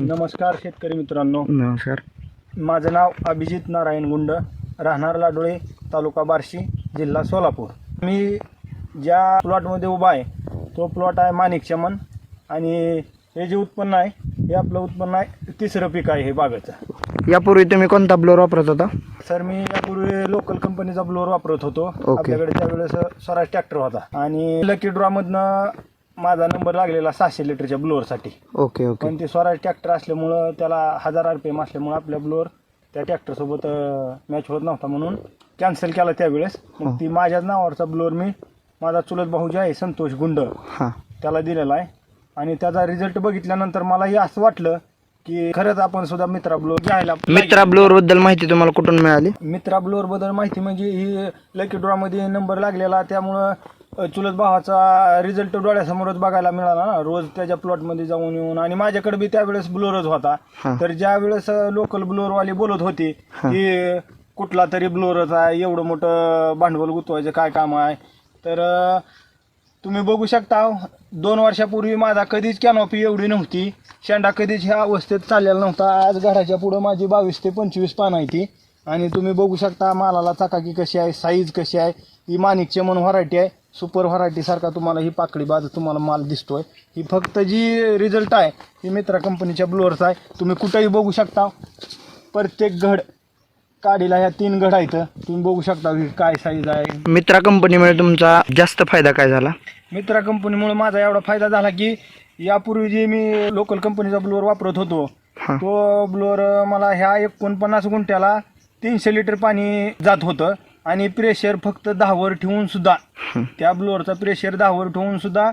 नमस्कार शेतकरी मित्रांनो. नमस्कार. माझं नाव अभिजित नारायण गुंड. राहणार लाडोळे तालुका बार्शी जिल्हा सोलापूर. मी ज्या प्लॉटमध्ये उभा आहे तो प्लॉट आहे माणिक चमन. आणि हे जे उत्पन्न आहे हे आपलं उत्पन्न आहे तिसरं पीक आहे हे बागाचं. यापूर्वी तुम्ही कोणता ब्लोअर वापरत होता? सर मी यापूर्वी लोकल कंपनीचा ब्लोअर वापरत होतो. आपल्याकडे त्यावेळेस स्वराज ट्रॅक्टर होता. आणि लकी ड्रॉमधनं माझा नंबर लागलेला सहाशे लिटरच्या ब्लोअरसाठी ओके ओके. पण ते स्वराज ट्रॅक्टर असल्यामुळं त्याला हजार आर पी एम असल्यामुळं आपल्या ब्लोअर त्या ट्रॅक्टरसोबत मॅच होत नव्हता म्हणून कॅन्सल केला त्यावेळेस. हो. मग ती माझ्याच नावावरचा ब्लोअर मी माझा चुलत भाऊ जे आहे संतोष गुंड हां. त्याला दिलेला आहे. आणि त्याचा रिझल्ट बघितल्यानंतर मलाही असं वाटलं की खरंच आपण सुद्धा मित्रा ब्लोअर घ्यायला मित्रा ब्लोअरबद्दल माहिती तुम्हाला कुठून मिळाली? मित्रा ब्लोअरबद्दल माहिती म्हणजे ही लकी ड्रॉमध्ये नंबर लागलेला त्यामुळं चुलत भावाचा रिझल्ट डोळ्यासमोरच बघायला मिळाला ना. रोज त्याच्या प्लॉटमध्ये जाऊन येऊन आणि माझ्याकडे बी त्यावेळेस ब्लोअरच होता. हा. तर ज्या वेळेस लोकल ब्लोअरवाले बोलत होते की कुठला तरी ब्लोअरच आहे एवढं मोठं भांडवल गुंतवायचं काय काम आहे? तर अ, तुम्ही बघू शकता दोन वर्षापूर्वी माझा कधीच कॅनॉपी एवढी नव्हती. शेंडा कधीच ह्या अवस्थेत चाललेला नव्हता. आज घराच्या पुढं माझी बावीस ते पंचवीस पान आहे ती. आणि तुम्ही बघू शकता मालाला चाकाकी कशी आहे साईज कशी आहे ही माणिक चमन व्हरायटी आहे. सुपर व्हरायटी सारखा तुम्हाला ही पाकळी बाज तुम्हाला माल दिसतोय. ही फक्त जी रिझल्ट आहे ही मित्रा कंपनीच्या ब्लोअरचा आहे. तुम्ही कुठेही बघू शकता. प्रत्येक घड काडीला ह्या तीन घड आहेत. तुम्ही बघू शकता ही काय साईज आहे. मित्रा कंपनीमुळे तुमचा जास्त फायदा काय झाला? मित्रा कंपनीमुळे माझा एवढा फायदा झाला की यापूर्वी जे मी लोकल कंपनीचा ब्लोअर वापरत होतो तो ब्लोअर मला ह्या एकोणपन्नास गुंठ्याला तीनशे लिटर पाणी जात होतं. आणि प्रेशर फक्त दहावर ठेवून सुद्धा. त्या ब्लोअरचा प्रेशर दहावर ठेवून सुद्धा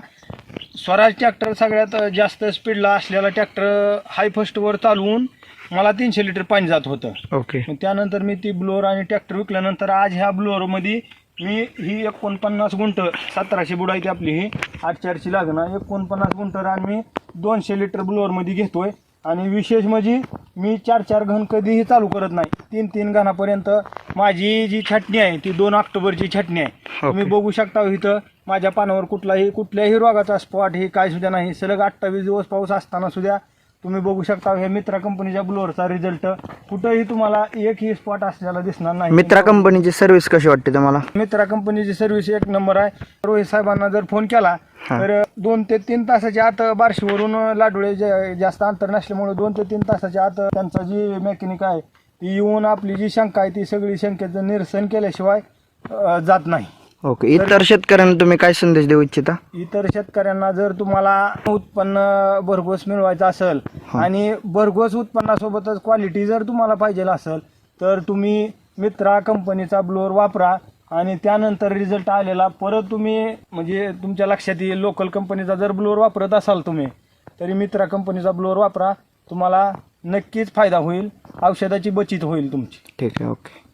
स्वराज ट्रॅक्टर सगळ्यात जास्त स्पीडला असलेला ट्रॅक्टर हाय फर्स्टवर चालवून मला तीनशे लिटर पाणी जात होतं. ओके त्यानंतर मी ती ब्लोअर आणि ट्रॅक्टर विकल्यानंतर आज ह्या ब्लोअरमध्ये मी ही एकोणपन्नास गुंठ सतराशे बुडायची आपली ही आठ चारची लागणं एकोणपन्नास गुंठ रान मी दोनशे लिटर ब्लोअरमध्ये घेतोय. आणि विशेष म्हणजे मी चार चार घन कधीही चालू करत नाही. तीन तीन घनापर्यंत माझी जी छाटणी आहे ती दोन ऑक्टोबरची छाटणी आहे. तुम्ही बघू शकता इथं माझ्या पानावर कुठलाही कुठल्याही रोगाचा स्पॉट हे काय सुद्धा नाही. सलग अठ्ठावीस दिवस पाऊस असताना सुद्धा तुम्ही बघू शकता हे मित्रा कंपनीच्या ब्लोअरचा रिझल्ट कुठंही तुम्हाला एकही स्पॉट असलेला दिसणार नाही. मित्रा कंपनीची सर्व्हिस कशी वाटते तुम्हाला? मित्रा कंपनीची सर्व्हिस एक नंबर आहे. रोहित साहेबांना जर फोन केला हा. तर दोन ते तीन तासाच्या आत बार्शीवरून लाडोळे जास्त अंतर नसल्यामुळे दोन ते तीन तासाच्या आत त्यांचा जी मेकॅनिक आहे ती येऊन आपली जी शंका आहे ती सगळी शंकेचं निरसन केल्याशिवाय अ, जात नाही. ओके इतर शेतकऱ्यांना तुम्ही काय संदेश देऊ इच्छिता? इतर शेतकऱ्यांना जर तुम्हाला उत्पन्न भरघोस मिळवायचं असेल आणि भरघोस उत्पन्नासोबतच क्वालिटी जर तुम्हाला पाहिजे असेल तर तुम्ही मित्रा कंपनीचा ब्लोअर वापरा आणि त्यानंतर रिझल्ट आलेला परत तुम्ही म्हणजे तुमच्या लक्षात येईल लोकल कंपनीचा जर ब्लोअर वापरत असाल तुम्ही तरी मित्रा कंपनीचा ब्लोअर वापरा. तुम्हाला नक्कीच फायदा होईल. औषधाची बचत होईल तुमची. ठीक आहे ओके.